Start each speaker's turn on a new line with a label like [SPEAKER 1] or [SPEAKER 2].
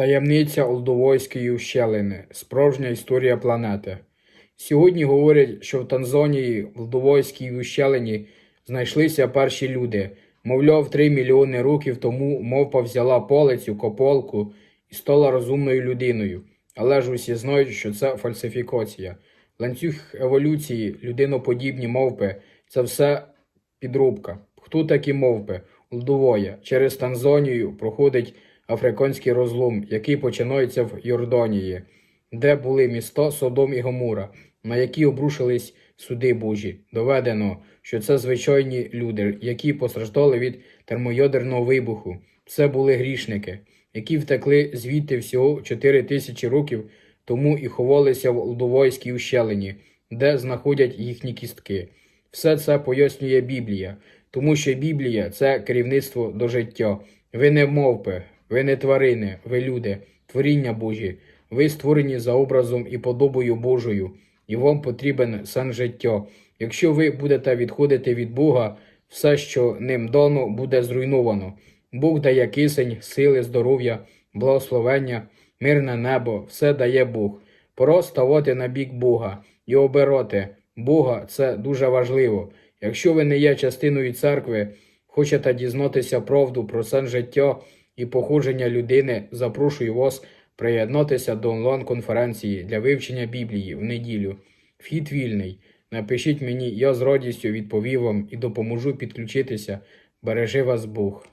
[SPEAKER 1] Таємниця Олдовойської ущелини. Справжня історія планети. Сьогодні говорять, що в Танзанії, в Олдовойській ущелині, знайшлися перші люди. Мовляв, три мільйони років тому мовпа взяла полицю, кополку і стала розумною людиною. Але ж усі знають, що це фальсифікація. Ланцюг еволюції, людиноподібні мовпи це все підробка. Хто такі мовпи? Лдовоя. Через Танзанію проходить африканський розлом, який починається в Йорданії, де були міста Содом і Гомура, на які обрушились суди Божі. Доведено, що це звичайні люди, які постраждали від термоядерного вибуху. Це були грішники, які втекли звідти всього 4 тисячі років тому і ховалися в Лдовойській ущелині, де знаходять їхні кістки. Все це пояснює Біблія, тому що Біблія це керівництво до життя. Ви не мовпи, ви не тварини, ви люди, творіння Божі. Ви створені за образом і подобою Божою, і вам потрібен сен життя. Якщо ви будете відходити від Бога, все, що ним дано, буде зруйновано. Бог дає кисень, сили, здоров'я, благословення, мирне небо, все дає Бог. Пора ставати на бік Бога і обирати Бога це дуже важливо. Якщо ви не є частиною церкви, хочете дізнатися правду про сен життя і походження людини, запрошую вас приєднатися до онлайн-конференції для вивчення Біблії в неділю. Вхід вільний. Напишіть мені, я з радістю відповів вам і допоможу підключитися. Бережи вас Бог.